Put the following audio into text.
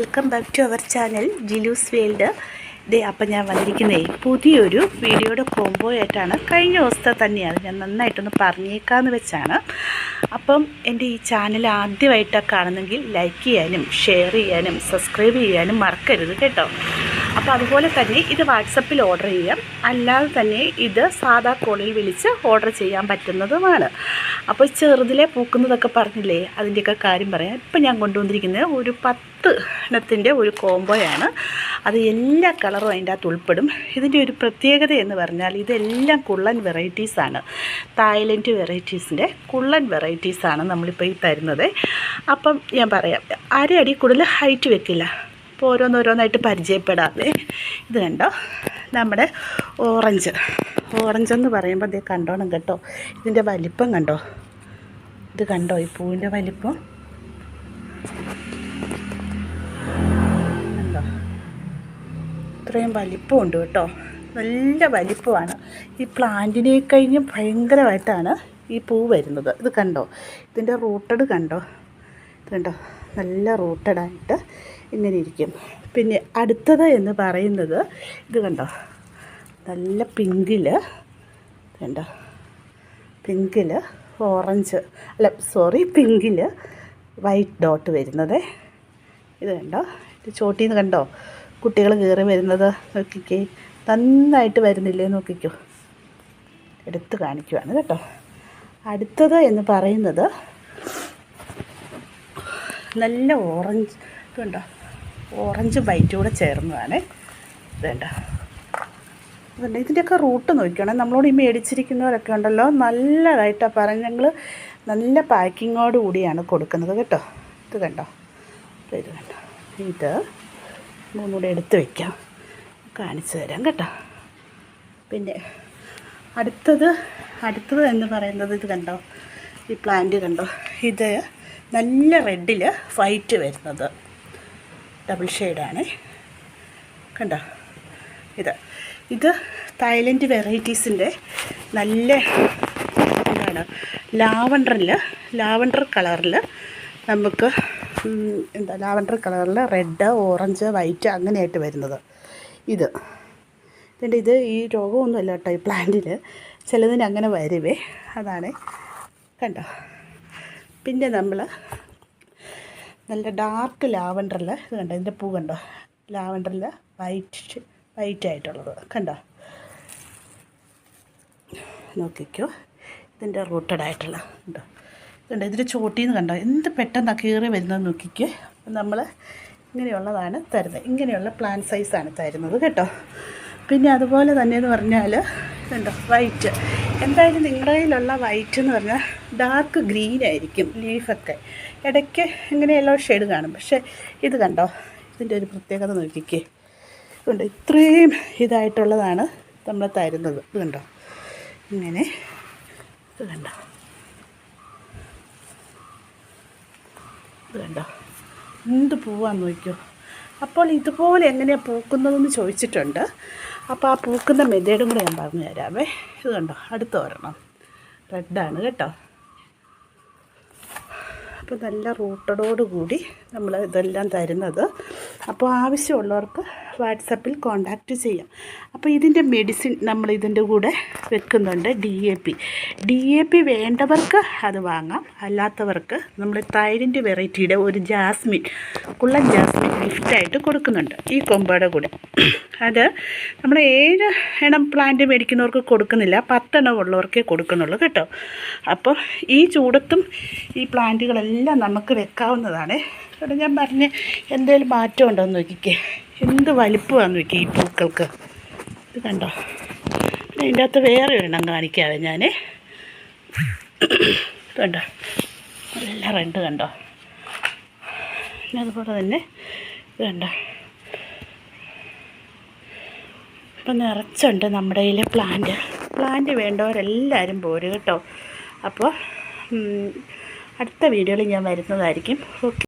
Welcome back to our channel Jilu's world ദേ അപ്പം ഞാൻ വന്നിരിക്കുന്നേ പുതിയൊരു വീഡിയോയുടെ കോംബോ ആയിട്ടാണ് കഴിഞ്ഞ ദിവസത്തെ തന്നെയാണ് ഞാൻ നന്നായിട്ടൊന്ന് പറഞ്ഞേക്കാന്ന് വെച്ചാണ്. അപ്പം എന്റെ ഈ ചാനൽ ആദ്യമായിട്ടാണ് കാണുന്നെങ്കിൽ ലൈക്ക് ചെയ്യാനും ഷെയർ ചെയ്യാനും സബ്സ്ക്രൈബ് ചെയ്യാനും മറക്കരുത് കേട്ടോ. അപ്പോൾ അതുപോലെ തന്നെ ഇത് വാട്സപ്പിൽ ഓർഡർ ചെയ്യാം. അല്ലാതെ തന്നെ ഇത് സാധാ കോളിൽ വിളിച്ച് ഓർഡർ ചെയ്യാൻ പറ്റുന്നതുമാണ്. അപ്പോൾ ചെറുതിലെ പൂക്കുന്നതൊക്കെ പറഞ്ഞില്ലേ? അതിന്റെയൊക്കെ കാര്യം പറയാം. ഇപ്പം ഞാൻ കൊണ്ടുവന്നിരിക്കുന്നത് ഒരു പത്ത് ഇനത്തിന്റെ ഒരു കോംബോയാണ്. അത് എല്ലാ കളറും അതിന്റെ അകത്ത് ഉൾപ്പെടും. ഇതിന്റെ ഒരു പ്രത്യേകത എന്ന് പറഞ്ഞാൽ ഇതെല്ലാം കുള്ളൻ വെറൈറ്റീസാണ് തായ്ലൻഡ് വെറൈറ്റീസിന്റെ കുള്ളൻ വെറൈറ്റീസാണ് നമ്മളിപ്പോൾ ഈ തരുന്നത്. അപ്പം ഞാൻ പറയാം. അര അടി കൂടുതൽ ഹൈറ്റ് വെക്കില്ല. അപ്പോൾ ഓരോന്നോരോന്നായിട്ട് പരിചയപ്പെടാതെ ഇത് കണ്ടോ? നമ്മുടെ ഓറഞ്ച്. ഓറഞ്ച് എന്ന് പറയുമ്പോൾ ദേ കണ്ടോണം കേട്ടോ. ഇതിന്റെ വലിപ്പം കണ്ടോ? ഇത് കണ്ടോ ഈ പൂവിന്റെ വലിപ്പം? കണ്ടോ? ഇത്രയും വലിപ്പമുണ്ട് കേട്ടോ. നല്ല വലിപ്പമാണ്. ഈ പ്ലാന്റിനെ കഴിഞ്ഞ് ഭയങ്കരമായിട്ടാണ് ഈ പൂ വരുന്നത്. ഇത് കണ്ടോ? ഇതിന്റെ റൂട്ടഡ് കണ്ടോ? കണ്ടോ? നല്ല റൂട്ടഡായിട്ട് ഇങ്ങനെ ഇരിക്കും. പിന്നെ അടുത്തത് എന്ന് പറയുന്നത് ഇത് കണ്ടോ? നല്ല പിങ്കിൽ കണ്ടോ? പിങ്കിൽ ഓറഞ്ച് അല്ല സോറി പിങ്കിൽ വൈറ്റ് ഡോട്ട് വരുന്നത്. ഇത് കണ്ടോ? ഇത് ചോട്ടിൽ നിന്ന് കണ്ടോ? കുട്ടികൾ കയറി വരുന്നത് നോക്കിക്കേ. നന്നായിട്ട് വരുന്നില്ലേ നോക്കിക്കോ. എടുത്ത് കാണിക്കുവാണ് കേട്ടോ. അടുത്തത് എന്ന് പറയുന്നത് നല്ല ഓറഞ്ച് ഇതുണ്ടോ? ഓറഞ്ച് ബൈറ്റ് കൂടെ ചേർന്നതാണ്. ഇതുണ്ട. ഇതുണ്ട്. ഇതിന്റെയൊക്കെ റൂട്ട് നോക്കണം നമ്മളോട് ഈ മേടിച്ചിരിക്കുന്നവരൊക്കെ ഉണ്ടല്ലോ. നല്ലതായിട്ടാണ് പറഞ്ഞ് ഞങ്ങൾ നല്ല പാക്കിങ്ങോട് കൂടിയാണ് കൊടുക്കുന്നത് കേട്ടോ. ഇത് കണ്ടോ? ഇത് കണ്ടോ? ഇത് മൂന്നുകൂടെ എടുത്ത് വയ്ക്കാം കാണിച്ചു തരാം കേട്ടോ. പിന്നെ അടുത്തത് അടുത്തത് എന്ന് പറയുന്നത് ഇത് കണ്ടോ? ഈ പ്ലാന്റ് കണ്ടോ? ഇത് നല്ല റെഡിൽ വൈറ്റ് വരുന്നത്. ഡബിൾ ഷെയ്ഡാണ് കണ്ടോ? ഇത്. ഇത് തായ്ലൻഡ് വെറൈറ്റീസിന്റെ നല്ല എന്താണ് ലാവണ്ടറിൽ ലാവണ്ടർ കളറിൽ നമുക്ക് എന്താ ലാവണ്ടർ കളറിൽ റെഡ് ഓറഞ്ച് വൈറ്റ് അങ്ങനെയായിട്ട് വരുന്നത്. ഇത്. ഇതിന്റെ ഇത്? ഈ രോഗമൊന്നുമല്ല കേട്ടോ ഈ പ്ലാന്റിൽ ചിലതിന് അങ്ങനെ വരുവേ. അതാണ്. കണ്ടോ? പിന്നെ നമ്മൾ നല്ല ഡാർക്ക് ലാവൻഡറിൽ ഇത് കണ്ടോ? ഇതിന്റെ പൂ കണ്ടോ? ലാവൻഡറിൽ വൈറ്റ് വൈറ്റ് ആയിട്ടുള്ളത്. കണ്ടോ? നോക്കിക്കോ. ഇതിന്റെ റൂട്ടഡ് ആയിട്ടുള്ള കണ്ടോ? കണ്ടോ? ഇതിന്റെ ചോട്ടിൽ നിന്ന് കണ്ടോ? എന്ത് പെട്ടെന്ന് കീറി വരുന്നത് നോക്കിക്കേ. നമ്മൾ ഇങ്ങനെയുള്ളതാണ് തരുന്നത്. ഇങ്ങനെയുള്ള പ്ലാൻ സൈസാണ് തരുന്നത് കേട്ടോ. പിന്നെ അതുപോലെ തന്നെ എന്ന് പറഞ്ഞാൽ കണ്ടോ വൈറ്റ് എന്തായാലും നിങ്ങളുടെ കയ്യിലുള്ള വൈറ്റ് എന്ന് പറഞ്ഞാൽ ഡാർക്ക് ഗ്രീൻ ആയിരിക്കും ലീഫൊക്കെ ഇടയ്ക്ക് ഇങ്ങനെ യെല്ലോ ഷെയ്ഡ് കാണും. പക്ഷേ ഇത് കണ്ടോ? ഇതിന്റെ ഒരു പ്രത്യേകത നോക്കിക്കേ. ഉണ്ട് ഇത്രയും ഇതായിട്ടുള്ളതാണ് നമ്മൾ തരുന്നത്. ഇത് കണ്ടോ? ഇങ്ങനെ. ഇത് കണ്ടോ? ഇത് കണ്ടോ? എന്ത് പൂവാന്ന് നോക്കിയോ അപ്പോൾ ഇതുപോലെ എങ്ങനെയാണ് പൂക്കുന്നതെന്ന് ചോദിച്ചിട്ടുണ്ട്. അപ്പോൾ ആ പൂക്കുന്ന മെതേഡും കൂടെ ഞാൻ പറഞ്ഞു തരാമേ ഇത് കണ്ടോ? അടുത്ത ഒരെണ്ണം. റെഡാണ് കേട്ടോ. അപ്പോൾ നല്ല റൂട്ടഡോടുകൂടി നമ്മൾ ഇതെല്ലാം തരുന്നത്. അപ്പോൾ ആവശ്യമുള്ളവർക്ക് വാട്സപ്പിൽ കോണ്ടാക്റ്റ് ചെയ്യാം. അപ്പോൾ ഇതിന്റെ മെഡിസിൻ നമ്മൾ ഇതിന്റെ കൂടെ വെക്കുന്നുണ്ട് D A P D A P വേണ്ടവർക്ക് അത് വാങ്ങാം. അല്ലാത്തവർക്ക് നമ്മൾ തൈരിന്റെ വെറൈറ്റിയുടെ ഒരു ജാസ്മിൻ കുള്ളൻ ജാസ്മിൻ ഗിഫ്റ്റായിട്ട് കൊടുക്കുന്നുണ്ട് ഈ കൊമ്പയുടെ കൂടെ. അത് നമ്മൾ ഏഴ് എണ്ണം പ്ലാന്റ് മേടിക്കുന്നവർക്ക് കൊടുക്കുന്നില്ല പത്തെണ്ണം ഉള്ളവർക്കേ കൊടുക്കുന്നുള്ളൂ കേട്ടോ. അപ്പോൾ ഈ ചൂടത്തും ഈ പ്ലാന്റുകളെല്ലാം നമുക്ക് വെക്കാവുന്നതാണ്. ഇവിടെ ഞാൻ പറഞ്ഞ് എന്തെങ്കിലും മാറ്റമുണ്ടോ എന്ന് നോക്കിക്കേ. എന്ത് വലിപ്പമാണെന്ന് നോക്കി ഈ പൂക്കൾക്ക്. ഇത് കണ്ടോ? പിന്നെ ഇതിന്റെ അകത്ത് വേറെ ഒരെണ്ണം കാണിക്കാതെ ഞാൻ കണ്ടോ? നല്ല റെഡ് കണ്ടോ? പിന്നെ അതുപോലെ തന്നെ ഇത് കണ്ടോ? ഇപ്പം നിറച്ചുണ്ട് നമ്മുടെ കയ്യിൽ പ്ലാന്റ് പ്ലാന്റ് വേണ്ടവരെല്ലാവരും പോരും കേട്ടോ. അപ്പോൾ അടുത്ത വീഡിയോയിൽ ഞാൻ വരുന്നതായിരിക്കും. ഓക്കെ